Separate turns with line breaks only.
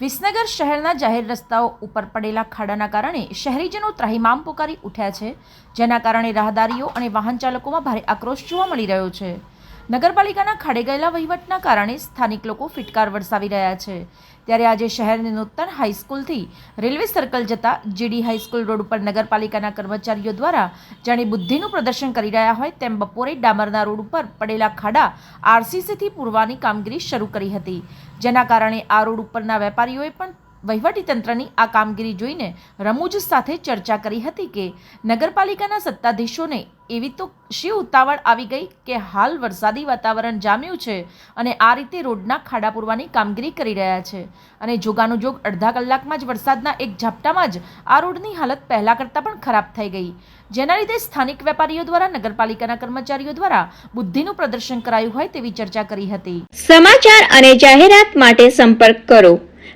વિસનગર શહેરના જાહેર રસ્તાઓ ઉપર પડેલા ખાડાના કારણે શહેરીજનો ત્રાહિમામ પોકારી ઉઠ્યા છે, જેના કારણે રાહદારીઓ અને વાહન ચાલકોમાં ભારે આક્રોશ જોવા મળી રહ્યો છે. નગરપાલિકાના ખાડે ગયેલા વહીવટના કારણે સ્થાનિક લોકો ફિટકાર વરસાવી રહ્યા છે. ત્યારે આજે શહેરની નૂતન હાઈસ્કૂલથી રેલવે સર્કલ જતા જીડી હાઈસ્કૂલ રોડ ઉપર નગરપાલિકાના કર્મચારીઓ દ્વારા જાણે બુદ્ધિનું પ્રદર્શન કરી રહ્યા હોય તેમ બપોરે ડામરના રોડ ઉપર પડેલા ખાડા આરસીસીથી પૂરવાની કામગીરી શરૂ કરી હતી. જેના કારણે આ રોડ ઉપરના વેપારીઓએ પણ વહીવટીતંત્રની આ કામગીરી જોઈને રમૂજ સાથે ચર્ચા કરી હતી કે નગરપાલિકાના સત્તાધીશોને એવી તો શી ઉતાવળ આવી ગઈ કે હાલ વરસાદી વાતાવરણ જામ્યું છે અને આ રીતે રોડના ખાડા પૂરવાની કામગીરી કરી રહ્યા છે. અને જોગાનું જોગ અડધા કલાકમાં જ વરસાદના એક ઝાપટામાં જ આ રોડની હાલત પહેલાં કરતાં પણ ખરાબ થઈ ગઈ. જેના લીધે સ્થાનિક વેપારીઓ દ્વારા, નગરપાલિકાના કર્મચારીઓ દ્વારા બુદ્ધિનું પ્રદર્શન કરાયું હોય તેવી ચર્ચા કરી હતી.
સમાચાર અને જાહેરાત માટે સંપર્ક કરો.